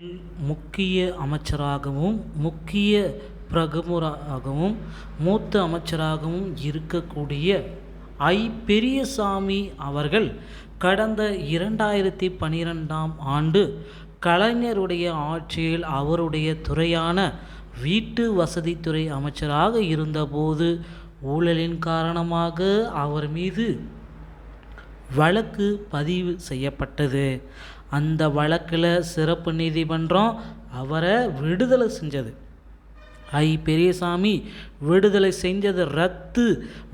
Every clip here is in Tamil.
முக்கிய அமைச்சராகவும் முக்கிய பிரகமராகவும் மூத்த அமைச்சராகவும் இருக்கக்கூடிய ஐ. பெரியசாமி அவர்கள் கடந்த இரண்டாயிரத்தி பனிரெண்டாம் ஆண்டு கலைஞருடைய ஆட்சியில் அவருடைய துறையான வீட்டு வசதித்துறை அமைச்சராக இருந்தபோது ஊழலின் காரணமாக அவர் மீது வழக்கு பதிவு செய்யப்பட்டது. அந்த வழக்கில் சிறப்பு நீதிமன்றம் அவரை விடுதலை செஞ்சது. ஐ பெரியசாமி விடுதலை செஞ்சது ரத்து.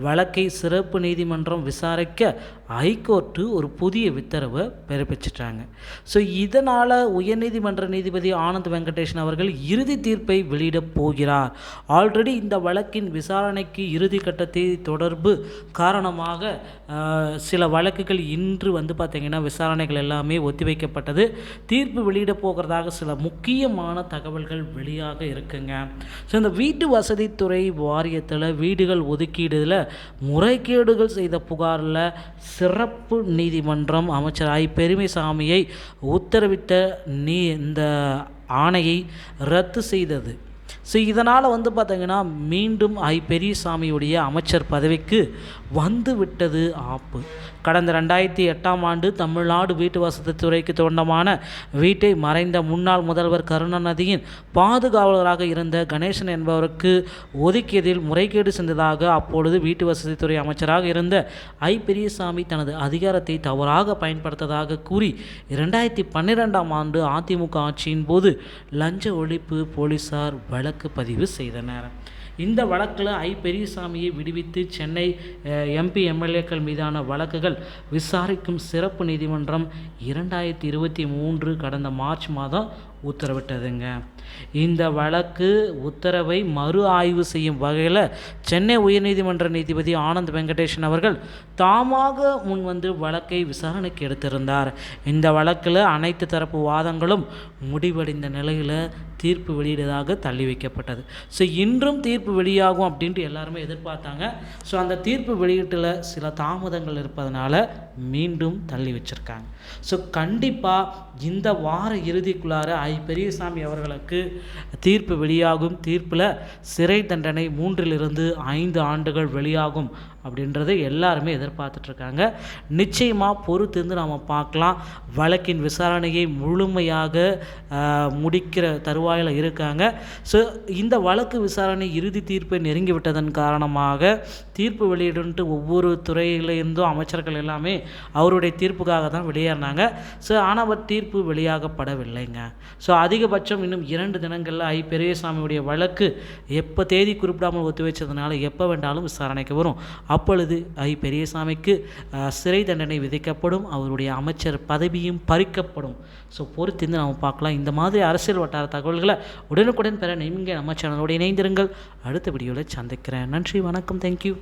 வழக்கை சிறப்பு நீதிமன்றம் விசாரிக்க ஹைகோர்ட்டு ஒரு புதிய உத்தரவை பிறப்பிச்சிட்டாங்க. ஸோ இதனால் உயர்நீதிமன்ற நீதிபதி ஆனந்த் வெங்கடேஷன் அவர்கள் இறுதி தீர்ப்பை வெளியிடப் போகிறார். ஆல்ரெடி இந்த வழக்கின் விசாரணைக்கு இறுதி கட்டத்தை தொடர்பு காரணமாக சில வழக்குகள் இன்று வந்து பார்த்திங்கன்னா விசாரணைகள் எல்லாமே ஒத்திவைக்கப்பட்டது. தீர்ப்பு வெளியிட போகிறதாக சில முக்கியமான தகவல்கள் வெளியாக இருக்குங்க. ஸோ இந்த வீட்டு வசதித்துறை வாரியத்தில் வீடுகள் ஒதுக்கீடுல முறைகேடுகள் செய்த புகாரில் சிறப்பு நீதிமன்றம் அமைச்சர் ஐ. பெருமைசாமியை உத்தரவிட்ட நீ இந்த ஆணையை ரத்து செய்தது. ஸோ இதனால் வந்து பார்த்திங்கன்னா மீண்டும் ஐ. பெரியசாமியுடைய அமைச்சர் பதவிக்கு வந்து விட்டது ஆப்பு. கடந்த ரெண்டாயிரத்தி எட்டாம் ஆண்டு தமிழ்நாடு வீட்டு வசதி துறைக்கு சொந்தமான வீட்டை மறைந்த முன்னாள் முதல்வர் கருணாநிதியின் பாதுகாவலராக இருந்த கணேசன் என்பவருக்கு ஒதுக்கியதில் முறைகேடு சென்றதாக அப்பொழுது வீட்டு வசதித்துறை அமைச்சராக இருந்த ஐ. பெரியசாமி தனது அதிகாரத்தை தவறாக பயன்படுத்ததாக கூறி இரண்டாயிரத்தி பன்னிரெண்டாம் ஆண்டு அதிமுக ஆட்சியின் போது லஞ்ச ஒழிப்பு போலீசார் வழக்கு பதிவு செய்தனர். இந்த வழக்கில் ஐ பெரியசாமியை விடுவித்து சென்னை எம்பி எம்எல்ஏக்கள் மீதான வழக்குகள் விசாரிக்கும் சிறப்பு நீதிமன்றம் இரண்டாயிரத்தி இருபத்தி மூன்று கடந்த மார்ச் மாதம் உத்தரவிட்டதுங்க. இந்த வழக்கு உத்தரவை மறு ஆய்வு செய்யும் வகையில் சென்னை உயர்நீதிமன்ற நீதிபதி ஆனந்த் வெங்கடேஷன் அவர்கள் தாமாக முன் வந்து வழக்கை விசாரணைக்கு எடுத்திருந்தார். இந்த வழக்கில் அனைத்து தரப்பு வாதங்களும் முடிவடைந்த நிலையில் தீர்ப்பு வெளியிடதாக தள்ளி வைக்கப்பட்டது. ஸோ இன்றும் தீர்ப்பு வெளியாகும் அப்படின்ட்டு எல்லாருமே எதிர்பார்த்தாங்க. ஸோ அந்த தீர்ப்பு வெளியீட்டில் சில தாமதங்கள் இருப்பதனால மீண்டும் தள்ளி வச்சுருக்காங்க. ஸோ கண்டிப்பாக இந்த வார இறுதிக்குள்ளார ஐ பெரியசாமி அவர்களுக்கு தீர்ப்பு வெளியாகும். தீர்ப்பில் சிறை தண்டனை மூன்றிலிருந்து ஐந்து ஆண்டுகள் வெளியாகும். அப்படின்றத எல்லாருமே எதிர்பார்த்துட்ருக்காங்க. நிச்சயமாக பொறுத்திருந்து நாம் பார்க்கலாம். வழக்கின் விசாரணையை முழுமையாக முடிக்கிற தருவாயில் இருக்காங்க. ஸோ இந்த வழக்கு விசாரணை இறுதி தீர்ப்பை நெருங்கி விட்டதன் காரணமாக தீர்ப்பு வெளியிடுன்ட்டு ஒவ்வொரு துறையிலேருந்தும் அமைச்சர்கள் எல்லாமே அவருடைய தீர்ப்புக்காக தான் வெளியேறினாங்க. ஸோ ஆனால் அவர் தீர்ப்பு வெளியாகப்படவில்லைங்க. ஸோ அதிகபட்சம் இன்னும் இரண்டு தினங்களில் ஐ. பெரியசாமியுடைய வழக்கு எப்போ தேதி குறிப்பிடாமல் ஒத்தி வச்சதுனால எப்போ வேண்டாலும் விசாரணைக்கு வரும். அப்பொழுது ஐ பெரியசாமிக்கு சிறை தண்டனை விதிக்கப்படும் அவருடைய அமைச்சர் பதவியும் பறிக்கப்படும். ஸோ பொறுத்திருந்து நம்ம பார்க்கலாம். இந்த மாதிரி அரசியல் வட்டார தகவல்களை உடனுக்குடன் பெற நீங்கள் நம்ம சேனலோடு இணைந்திருங்கள். அடுத்த வீடியோவில் சந்திக்கிறேன். நன்றி வணக்கம். தேங்க்யூ